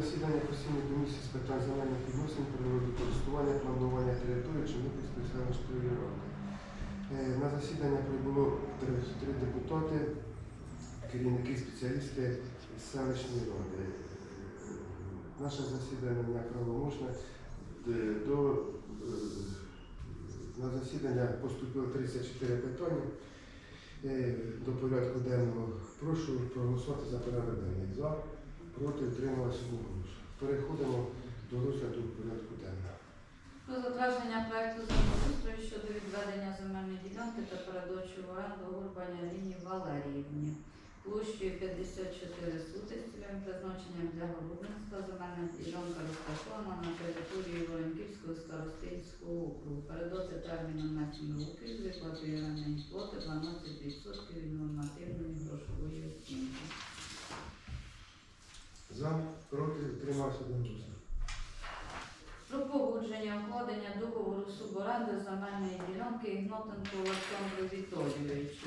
Засідання постійної комісії з питань земельних відносин, природокористування, планування території Чернігівської селищної ради. Е, На засідання прибуло три, три депутати, керівники, спеціалісти селищної ради. Е, Наше засідання неправомочне. Д- До, е, на засідання поступило 34 питання. Е, До порядку денного прошу проголосувати за порядок денний. Проти, утрималися одноголосно. Переходимо до розгляду порядку денного. Про затвердження проекту землеустрою щодо відведення земельної ділянки та передачу в оренду Гурбані Аліні Валеріївні. Площею 54 сутих з цільовим призначенням для городництва земельна ділянка розташована на території Воронківського старостинського округу. Передати терміном на 7 років з виплатою орендної плати 12% від нормативної грошової оцінки. За, проти, утримався одноголосно. Про погодження укладення договору суборенди земельної ділянки Ігнотенко Олександру Віталійовичу.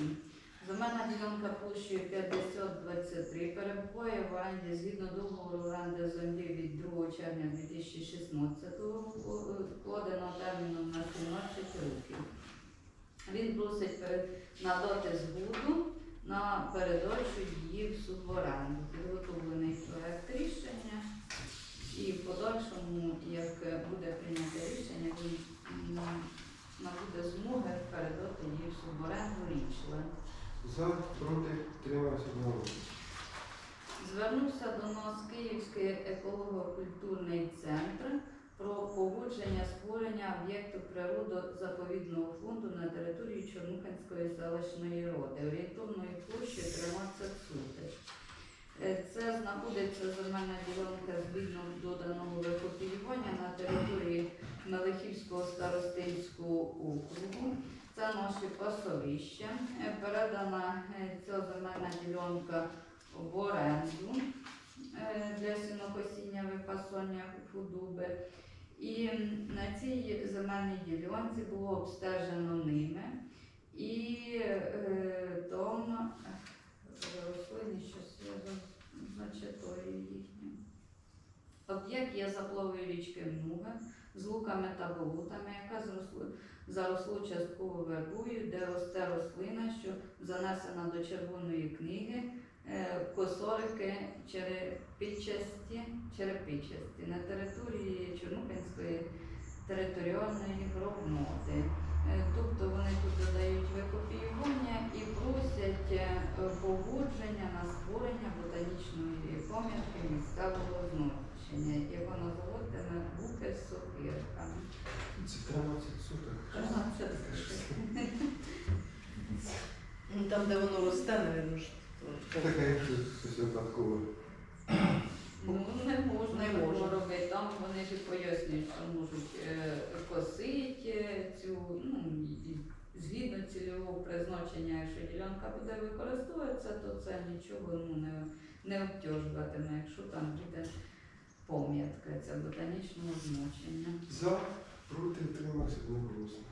Земельна ділянка площею 5023 перебуває в оренді згідно договору оренди землі від 2 червня 2016 року, е, вкладено терміном на 17 років. Він просить пере- надати згоду на передачу її в суборенду. Підготовлений проект рішення. І в подальшому, як буде прийнято рішення, він набуде змоги передати її в суборенду річли. За, проти, утримався одноголосно. Звернувся до нас Київський еколого-культурний центр про погодження створення об'єкту природозаповідного фонду на території Чорнухинської селищної ради орієнтовною площею 13 суток. Е, Це знаходиться земельна ділянка згідно доданого викопіювання на території Мелихівського старостинського округу. Це наші пасовища. Е, Передана е, ця земельна ділянка в оренду для сінокосіння випасання худоби. І на цій земельній ділянці було обстежено ними. І е, там е, рослини, щось я за- зачитаю. Об'єкт є заплавою річки Мнуга з луками та болотами, яка заросло частково вербою, де росте рослина, що занесена до червоної книги, е, косорики черепичасті, черепичасті на території Чорнухинської територіальної громади. Е, Тобто вони тут додають викопіювання і просять е, погодження на створення ботанічної пам'ятки місцевого значення. Його називатиме буки з сокирками. Це 13 суток. Ну, Там, де воно росте, навіть, ж. Це таке, як щось випадкове. Ну, не можна Не такого можна. робити. Там вони ж пояснюють, що можуть е, косити цю, ну, і згідно цільового призначення, якщо ділянка буде використовуватися, то це нічого ну, не, не обтяжуватиме, якщо там буде пам'ятка, ця ботанічного значення. За, проти, утримався одноголосно.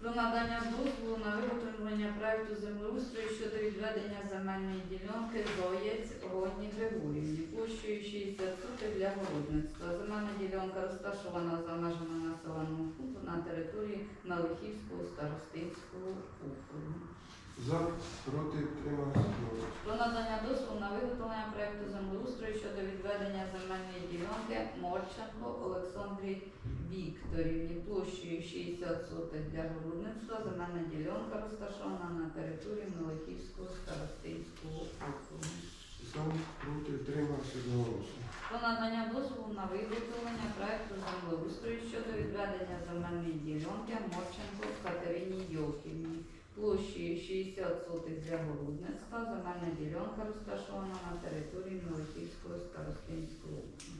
Про надання дозволу на виготовлення проекту землеустрою щодо відведення земельної ділянки Зоєць Годні Григорівні площею 60 соток для городництва. Земельна ділянка розташована за межами населеного пункту на території Малихівського старостинського округу. За, проти, одноголосно. Про надання дозволу на виготовлення проекту землеустрою щодо відведення земельної ділянки Морченко Олександрі Вікторівні площею 60 соток для городництва. Земельна ділянка розташована на території Мелихівського старостинського округу. За, проти, утримався одноголосно. Про надання дозволу на виготовлення проекту землеустрою щодо відведення земельної ділянки Морченко Катерині Йохівні площею 60 сотих для городництва. Земельна ділянка розташована на території Мелихівського старостинського округу.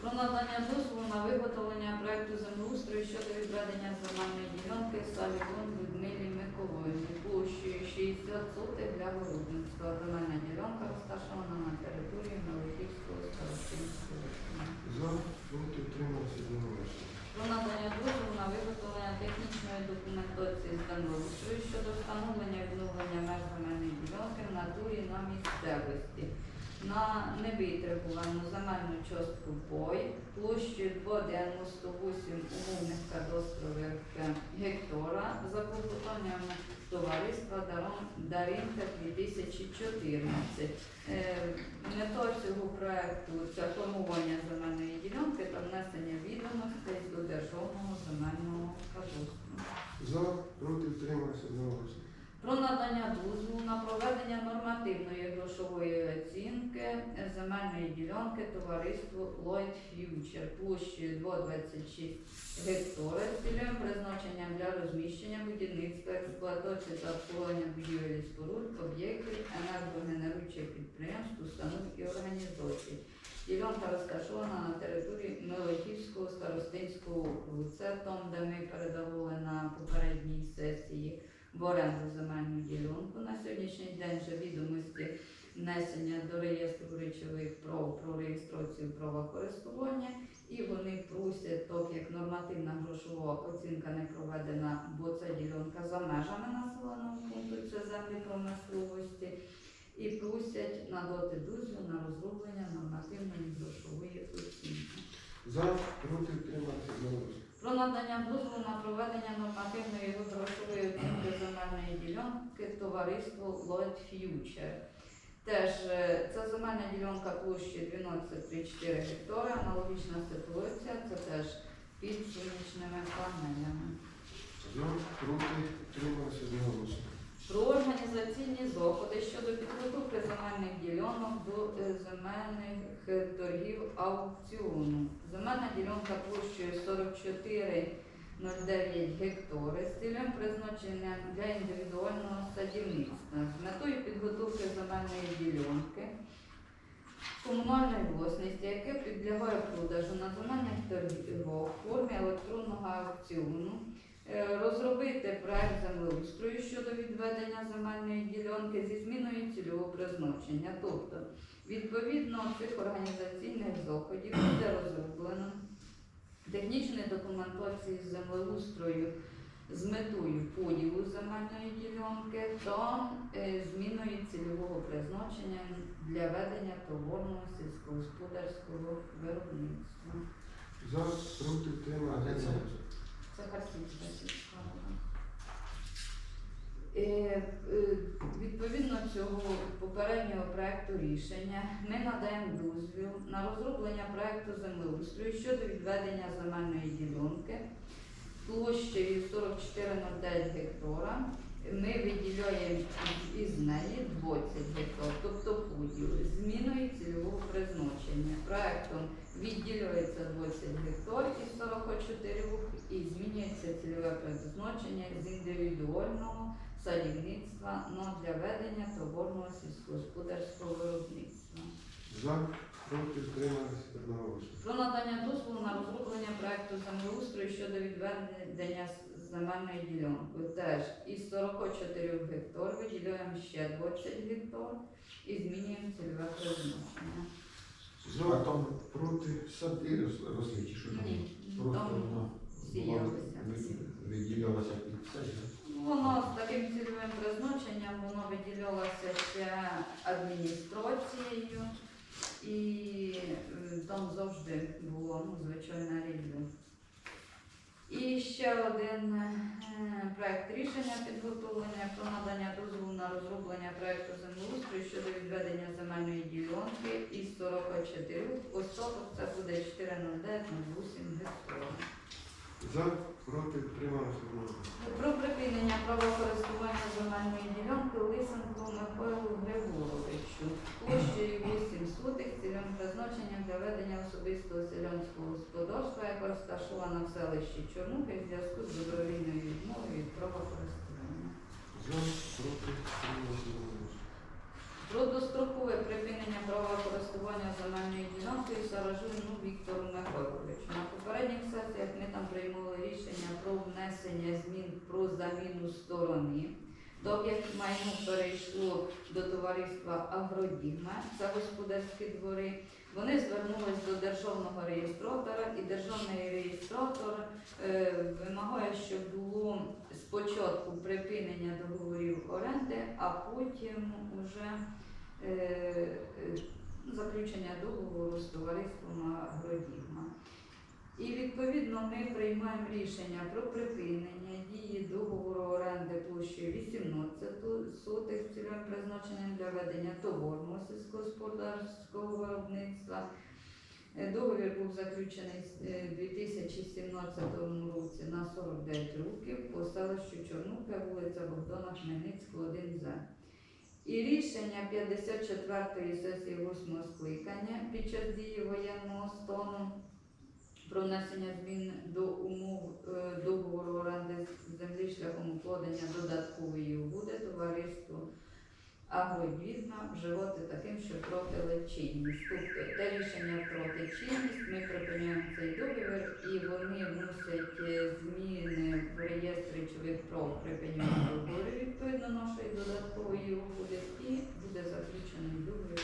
Про надання дозволу на виготовлення проекту землеустрою щодо відведення земельної ділянки Салівон Людмилі Миколаївні площею 60 сотих для городництва. Земельна ділянка розташована на території Мелихівського старостинського округу. За, проти, утримався. Про надання дозволу на виготовлення технічної документації з землеустрою щодо встановлення відновлення меж земельної ділянки в натурі на місцевості. На невитребувану земельну частку пой площею 298 умовних кадастрових е, гектара за побудованням товариства «Дарон- Даринка 2014. Е, Мета цього проекту це формування земельної ділянки та внесення відомостей до державного земельного кадастру. За, проти, утримався одноголосно. Про надання дозволу на проведення нормативної грошової оцінки земельної ділянки товариству Lloyd Future площею 226 гектара з цільовим призначенням для розміщення будівництва, експлуатації та обслуговування будівель споруд, об'єктів, енергогенеруючих підприємств, установ і організацій. Ділянка розташована на території Мелихівського старостинського округу. Це там, де ми передавали на попередній сесії в оренду земельну ділянку. На сьогоднішній день вже відомості внесення до реєстру речових прав про реєстрацію права користування. І вони просять, так як нормативна грошова оцінка не проведена, бо це ділянка за межами населеного пункту, це землі промисловості, і просять надати дозвіл на розроблення нормативної грошової оцінки. За, проти, одноголосно. Про надання дозволу на проведення нормативної грошової оцінки земельної ділянки товариству Lloyd Future. Теж е, це земельна ділянка площі 12,34 гектара, аналогічна ситуація, це теж під сонячними панелями. За, проти, утримався одноголосно. Про організаційні заходи щодо підготовки земельних ділянок до е, земельних торгів аукціону. Земельна ділянка площею 44,09 гектари з цільовим призначенням для індивідуального садівництва з метою підготовки земельної ділянки комунальної власності, яке підлягає продажу на земельних торгах в формі електронного аукціону. Е, Розробити проект землеустрою щодо відведення земельної ділянки зі зміною цільового призначення. Тобто, відповідно цих організаційних заходів буде розроблено технічної документації землеустрою з метою поділу земельної ділянки та е, зміною цільового призначення для ведення товарного сільськогосподарського виробництва. За, проти, утримався А де Е, е, Відповідно цього попереднього проекту рішення ми надаємо дозвіл на розроблення проекту землеустрою щодо відведення земельної ділянки площею 44,09 гектара. Ми виділяємо із неї 20 гектар, тобто поділ, зміною цільового призначення. Проектом відділяється 20 гектар із 44 і змінюється цільове призначення з індивідуального садівництва на для ведення товарного сільськогосподарського виробництва. За, проти, утримався одноголосно. Про надання дозволу на розроблення проекту землеустрою щодо відведення земельної ділянки. Теж із 44 гектар виділяємо ще 20 гектар і змінюємо цільове призначення. Проти, сади рос- росли, чи що там? Ні, Просто там виділялося під це. да? Воно з таким цільовим призначенням воно виділялося ще адміністрацією і там завжди було ну, звичайне рівня. І ще один проєкт проект рішення підготовлення про надання дозволу на розроблення проекту землеустрою щодо відведення земельної ділянки із 44 остаток це буде 4,09 на 8 гектарів. Проти, утримався одноголосно. Про припинення права користування земельної ділянки Лисенко Михайлу Григоровичу площею 8 сотих цільовим призначенням для ведення особистого селянського господарства, яка розташована в селищі Чорнухи в зв'язку з добровільною відмовою від права користування. За, проти, одноголосно. Про дострокове припинення права користування земельною ділянкою Саражину Віктору Михайловичу. На попередніх сесіях ми там приймали рішення про внесення змін про заміну сторони. Так як майно перейшло до товариства Агродігма, це господарські двори, вони звернулись до державного реєстратора, і державний реєстратор е, вимагає, щоб було спочатку припинення договорів оренди, а потім уже е, е, заключення договору з товариством Агродігма. І відповідно ми приймаємо рішення про припинення дії договору оренди площею 18 сотих з цільовим призначенням для ведення товарного сільськогосподарського виробництва. Е, Договір був заключений е, у 2017 році на 49 років по селищу Чорнука, вулиця Богдана Хмельницького, 1З. І рішення 54-ї сесії 8 скликання під час дії воєнного стану про внесення змін до умов е, договору оренди землі шляхом укладення додаткової угоди товариству Агродвірна вживати таким, що втратили чинність. Тобто те рішення втратить чинність, ми припиняємо цей договір і вони вносять е, зміни в реєстр речових прав припиняємо договору відповідно нашої додаткової угоди і буде заключений договір.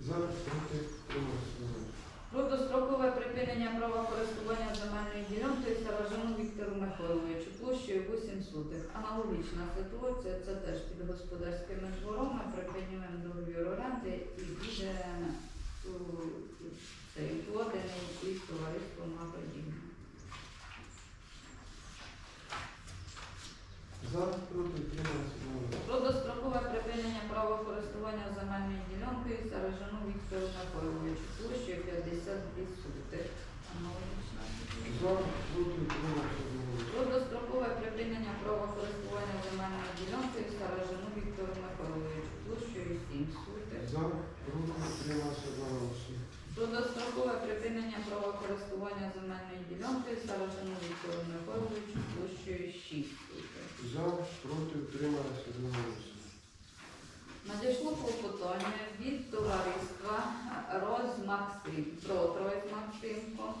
За, проти, утрималися. Про дострокове припинення права користування земельної ділянки Саражану Віктору Михайловичу площею 8 сотих. Аналогічна ситуація, це теж під господарськими дворами, припинюємо договір оренди і буде цей укладений із товариством Агродім. За, проти, утрималися. Про дострокове припинення права користування земельною ділянкою Саражану Віктору Михайловичу площею 52 сотих. Аналогічна. За, проти, утрималися. Про дострокове припинення права користування земельною ділянкою Саражану Віктору Михайловичу площею 7 сотих. За, проти, утрималися. Одноголосно. Про дострокове припинення права користування земельною ділянкою Саражану Віктору Михайловичу площею 6 сотих. За, проти, утрималися. Одноголосно. Надійшло клопотання від товариства Розмаксим, про Розмаксимко,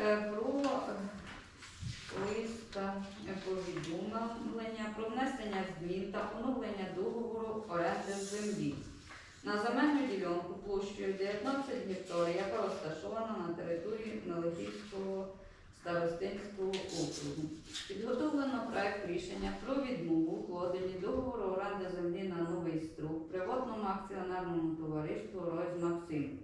е, про листа повідомлення про внесення змін та оновлення договору оренди землі на земельну ділянку площею 19 гектарів, яка розташована на території Мелихівського старостинського округу. Підготовлено проект рішення про відмову укладенні договору оренди землі на новий строк приватному акціонерному товариству Ройз Максим.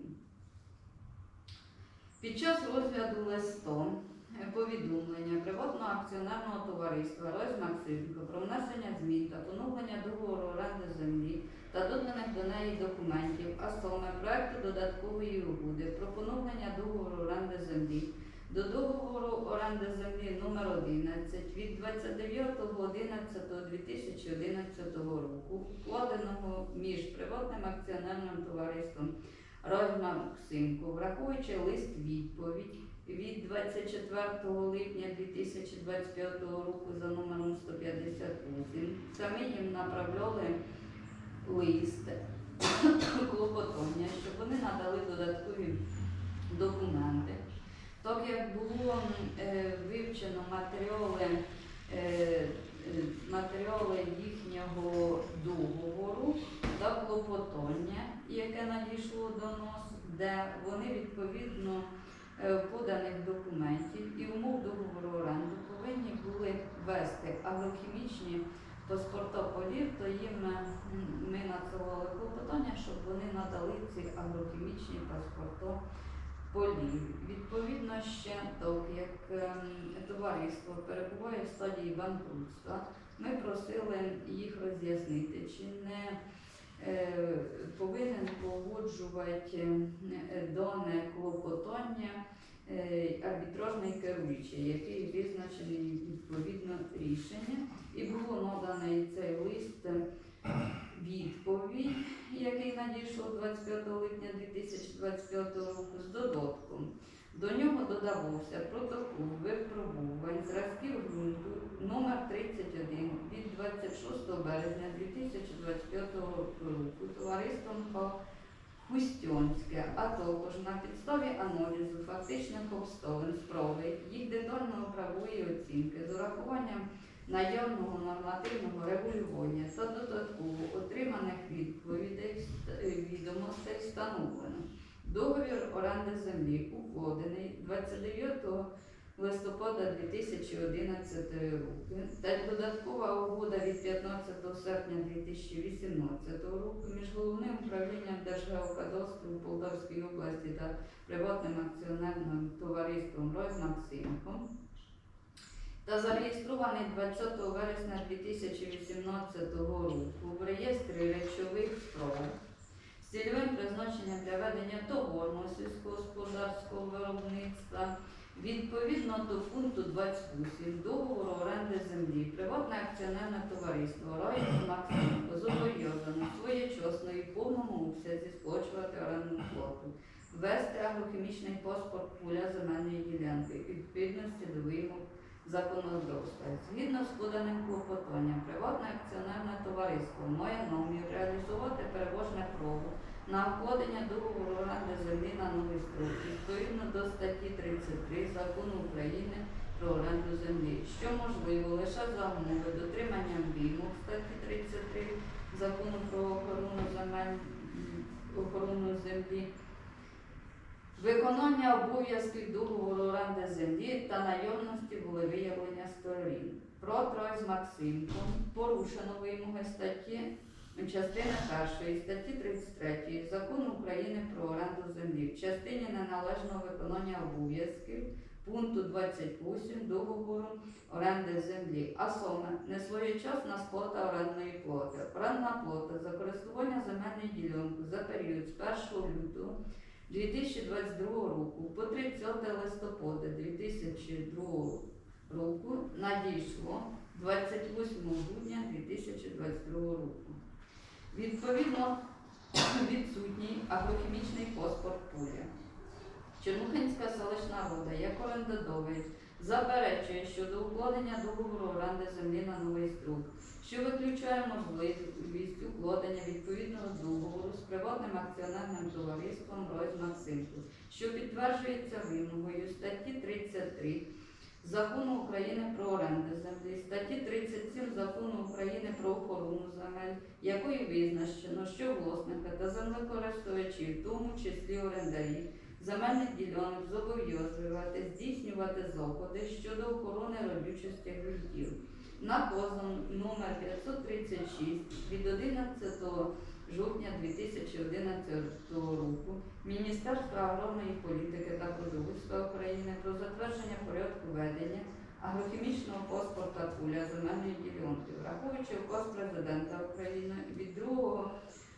Під час розгляду листом е, повідомлення приватного акціонерного товариства Ройз Максимко про внесення змін та поновлення договору оренди землі та доданих до неї документів, а саме проекту додаткової угоди про поновлення договору оренди землі до договору оренди землі номер 11 від 29.11.2011 року, вкладеного між приватним акціонерним товариством Розма Максимко, враховуючи лист відповідь від 24 липня 2025 року за номером 158, самі їм направляли лист клопотання, щоб вони надали додаткові документи. Так як було е, вивчено матеріали, е, матеріали їхнього договору та клопотання, яке надійшло до нас, де вони відповідно е, поданих документів і умов договору оренди повинні були ввести агрохімічні паспорта полів, то їм ми надсилали клопотання, щоб вони надали ці агрохімічні паспорта полів. Відповідно, ще так як ем, товариство перебуває в стадії банкрутства, ми просили їх роз'яснити, чи не е, повинен погоджувати е, дане клопотання е, арбітражний керуючий, який визначений відповідно рішення, і було наданий цей лист. Відповідь, який надійшов 25 липня 2025 року з додатком. До нього додавався протокол випробувань зразків ґрунту номер 31 від 26 березня 2025 року товариством ПАО Хустьонське, а також на підставі аналізу фактичних обставин справи, їх детальної правової оцінки з урахуванням наявного нормативного регулювання та додатково отриманих відповідей е, відомостей встановлено. Договір оренди землі укладений 29 листопада 2011 року та додаткова угода від 15 серпня 2018 року між головним управлінням Держгеокадастру у Полтавській області та приватним акціонерним товариством Ройс Максимком та зареєстрований 20 вересня 2018 року в реєстрі речових прав з цільовим призначенням для ведення товарного сільськогосподарського виробництва відповідно до пункту 28 договору оренди землі. Приватне акціонерне товариство Райс Максимко зобов'язано своєчасно і в повному обсязі сплачувати орендну плату, ввести агрохімічний паспорт поля земельної ділянки відповідності до вимог законодавства. Згідно з поданим клопотанням, приватне акціонерне товариство має намір реалізувати переважне право на укладення договору оренди землі на новий строк відповідно до статті 33 Закону України про оренду землі, що можливо лише за умови дотримання вимог статті 33 Закону про охорону земель охорону землі. Виконання обов'язків договору оренди землі та наявності були виявлення сторін. Проти з Максимком порушено вимоги статті частини першої статті 33 Закону України про оренду землі в частині неналежного виконання обов'язків пункту 28 договору оренди землі, а саме несвоєчасна сплата орендної плати. Орендна плата за користування земельною ділянкою за період з 1 лютого 2022 року по 30 листопада 2002 року надійшло 28 грудня 2022 року. Відповідно, відсутній агрохімічний паспорт поля. Чернухинська селищна рада, як орендодавець, заперечує щодо укладення договору оренди землі на новий строк, що виключає можливість укладення відповідного договору з приватним акціонерним товариством Ройс Максимку, що підтверджується вимогою статті 33 Закону України про оренду землі, статті 37 Закону України про охорону земель, якою визначено, що власника та землекористувачів, в тому числі орендарів, земельних ділянок зобов'язувати здійснювати заходи щодо охорони родючості ґрунтів. Наказом номер 536 від 11 жовтня 2011 року Міністерства аграрної політики та продовольства України про затвердження порядку ведення агрохімічного паспорта пуля земельної ділянки, враховуючи указ президента України від 2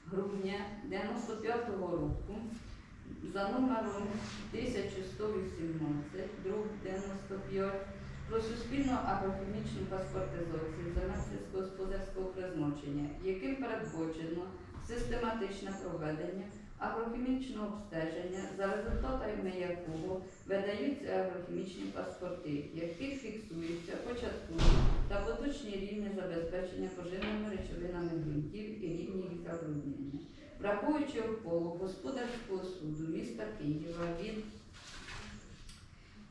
грудня 95 року за номером 1118, друг 95 про суспільну агрохімічну паспортизацію земель сільськогосподарського призначення, яким передбачено систематичне проведення агрохімічного обстеження, за результатами якого видаються агрохімічні паспорти, яких фіксуються початкові та поточні рівні забезпечення поживними речовинами ґрунтів і рівні їх забруднення. Враховуючи ухвалу господарського суду міста Києва від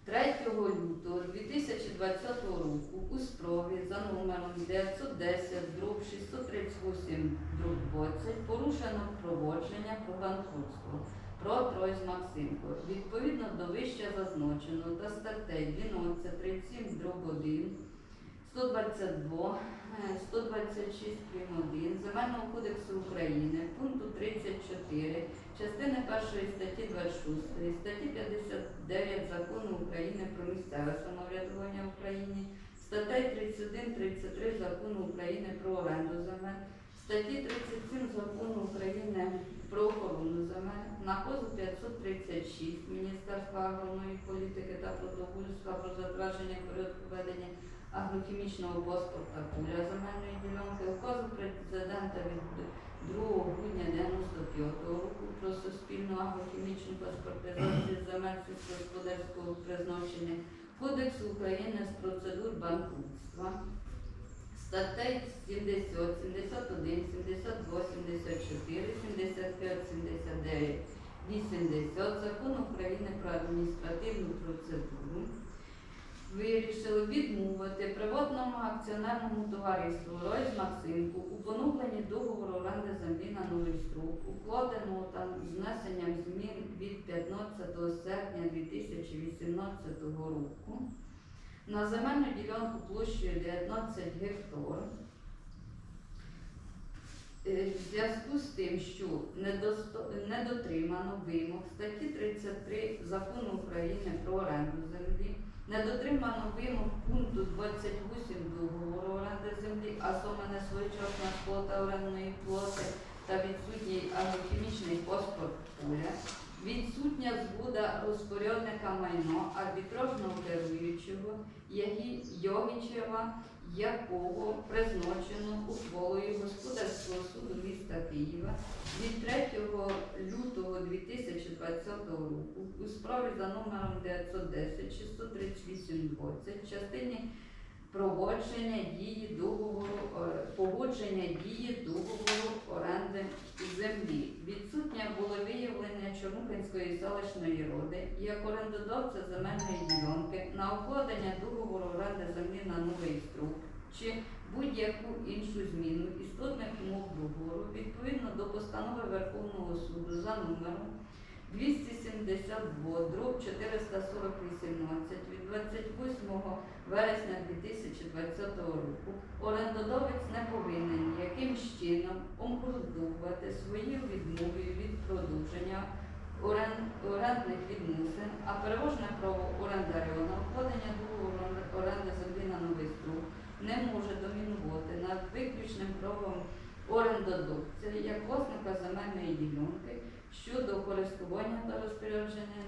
3 лютого 2020 року у справі за номером 910 дроб 638 дроб 20 порушено проводження про банкрутство про Тройз Максимко. Відповідно до вище зазначеного та статей 12, 37 дроб 1, 122, е, 126 прим. 1 Земельного кодексу України, пункту 34, частини 1 статті 26, статті 59 Закону України про місцеве самоврядування в Україні, статей 31, 33 Закону України про оренду земель, статті 37 Закону України про охорону земель, наказу 536 Міністерства аграрної політики та продовольства про затвердження порядку ведення агрохімічного паспорта поля земельної ділянки, указу президента від 2 грудня 95 року про суспільну агрохімічну паспортизацію земель сільськогосподарського призначення, Кодексу України з процедур банкрутства, статей 70, 71, 72, 74, 75, 79, 80 Закону України про адміністративну процедуру вирішили відмовити приватному акціонерному товариству Ройс Максимку у поновленні договору оренди землі на новий строк, укладеного там внесенням змін від 15 серпня 2018 року на земельну ділянку площею 19 гектар. Е, В зв'язку з тим, що не дотримано вимог статті 33 Закону України про оренду землі, не дотримано вимог пункту 28 договору оренди землі, а саме несвоєчасна сплата орендної плати та відсутній агрохімічний паспорт поля, відсутня згода розпорядника майно арбітражного керуючого Ягі- Йогічева, якого призначено ухвалою господарського суду міста Києва від 3 лютого 2020 року у справі за номером 910 638 20 в частині проводження дії договору е, погодження дії договору оренди землі. Відсутнє було виявлення Чорнухинської селищної ради як орендодавця земельної ділянки на укладення договору оренди землі на новий строк чи будь-яку іншу зміну істотних умов договору відповідно до постанови Верховного суду за номером 272 дроб 440 18 від 28 вересня 2020 року. Орендодавець не повинен якимсь чином обґрунтовувати свої відмови від продовження орендних відносин, а переважне право орендаря на укладення договору оренди землі на новий строк не може домінувати над виключним правом орендодавця як власника земельної ділянки щодо користування та розпорядження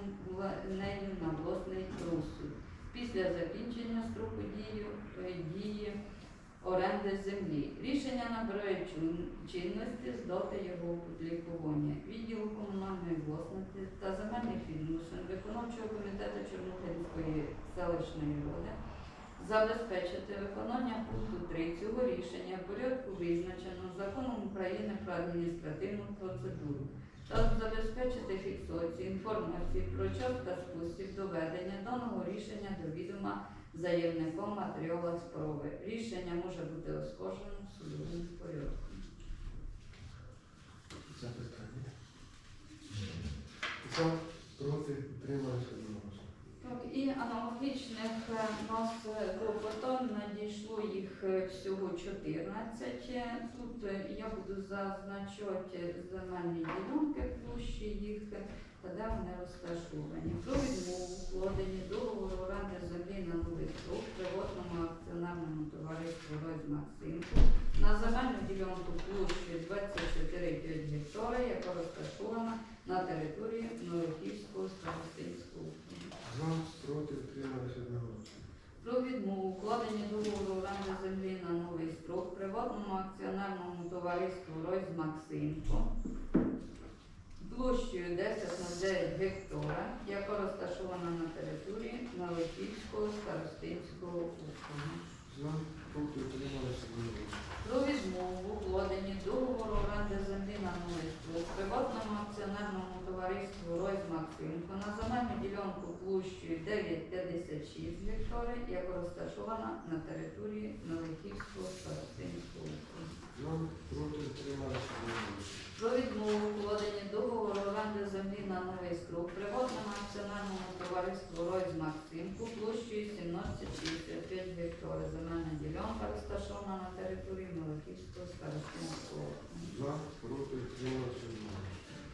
нею на власний розсуд після закінчення строку е, дії оренди землі. Рішення набирає чинності з дати його опублікування. Відділу комунальної власності та земельних відносин виконавчого комітету Чорнухинської селищної ради забезпечити виконання пункту 3 цього рішення в порядку визначено законом України про адміністративну процедуру та забезпечити фіксацію інформації про час та спосіб доведення даного рішення до відома заявником матеріала справи. Рішення може бути оскаржено в судовому порядку. Запитання. За, проти, утрималися одноголосно. Так, і аналогічних е, у нас е, клопотань надійшло їх е, всього 14. Е, Тут е, я буду зазначати земельні ділянки площі їх та де вони розташовані. Про відмову укладені договору оренди землі на новий строк приватному акціонерному товариству «Розмаксимку» на земельну ділянку площі 24,5 гектара, яка розташована на території Новохівського старостинського. За, проти, утрималися одноголосно. Про відмову укладення договору оренди землі на новий строк приватному акціонерному товариству Ройз Максимко площею 10,9 гектара, яка розташована на території Новохівського старостинського округу. За, проти. Про відмову укладені договору оренди землі на нулицю з приватному акціонерному товариству Ройз Максимко на земельну ділянку площею 9,56 гектари, яка розташована на території Новиківського старостинського округу. Про відмову укладені договору оренди землі на новий строк приватному акціонерному товариству Ройз Максимко площею 17,65 гектари. Земельна ділянка розташована на території Новихівського старостинського округу.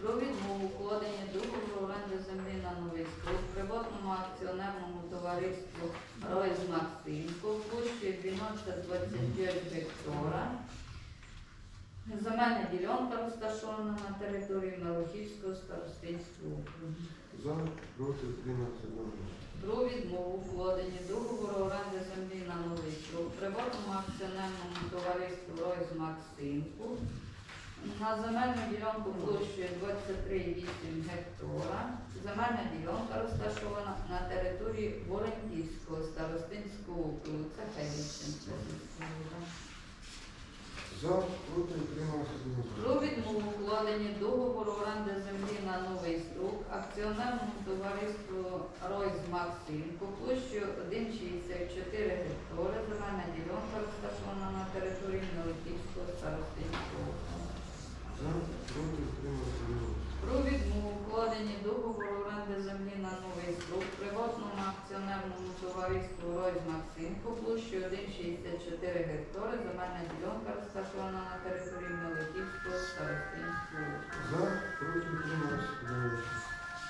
Про відмову укладення договору оренди землі на новий строк приватному акціонерному товариству Ройз Максимко площею 12,25 гектара. Земельна ділянка розташована на території Малахівського старостинського округу. За, проти, одноголосно. Про відмову укладення договору оренди землі на новий строк приватному акціонерному товариству Ройз Максимку на земельну ділянку площею 23,8 гектара. Земельна ділянка розташована на території Воронківського старостинського округу. Це рада. За, проти, утрималися. Про відмову укладення договору оренди землі на новий строк акціонерному товариству Ройз Максимко площею 1,64 гектари. Земельна ділянка розташована на території Меликівського старостинського. За, проти, утрималися. Про відмову укладення договору оренди землі на новий строк приватному комунальному товариству Рой Максимко площею 1,64 гектари, земельна ділянка розташована на території Меликівського старостинського За, проти, утримались, одноголосно.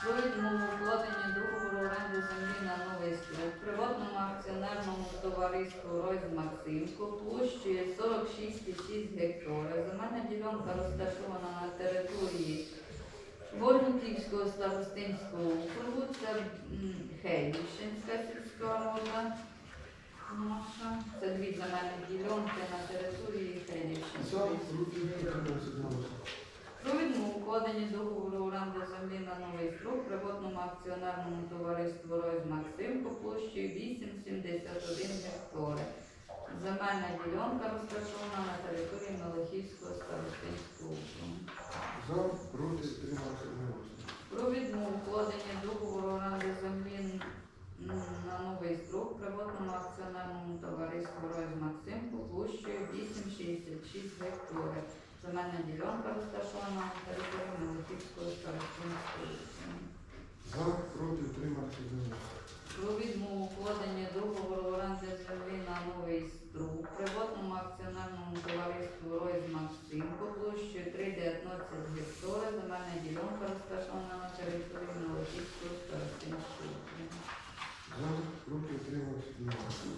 Провідному укладенні договору оренди землі на новий строк приватному акціонерному товариству Ройз Максимко площею 46,6 гектара. Земельна ділянка розташована на території Борнутівського старостинського округу. Це м, сільська рада. Наша. Це дві земельні ділянки на території проти, про відмову укладення договору оренди землі на новий строк приватному акціонерному товариству Ройз Максим по площі 8,71 гектари. Земельна ділянка розташована на території Мелихівського старостинського округу. За, проти, утрималися одноголосно. Про відмову укладення договору оренди землі м, на новий строк приватному акціонерному Ройз Максим по площі 8,66 гектари. Земельна ділянка розташована на території Мелихівського старостинського округу. За, проти, одноголосно. Про відмову укладення договору оренди землі на новий струк приватному акціонерному товариству Ройз Максим по площі 3,19 гектара. Земельна ділянка розташована на території Мелихівського старостинського округу. За, проти, одноголосно.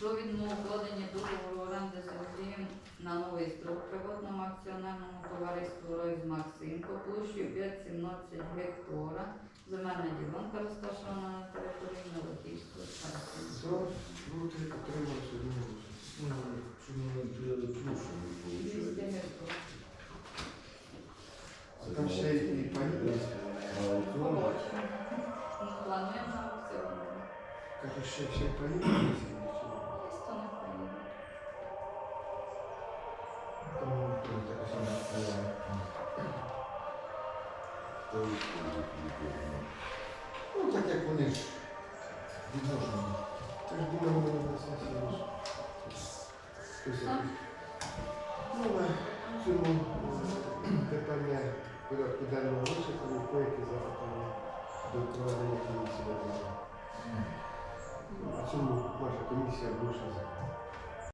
Про відмову укладення договору оренди з землі на новий строк приватному акціонерному товариству Ройз Максим по площі 5,17 гектара. Земельна ділянка розташована на території За, старостинського. проти, утрималися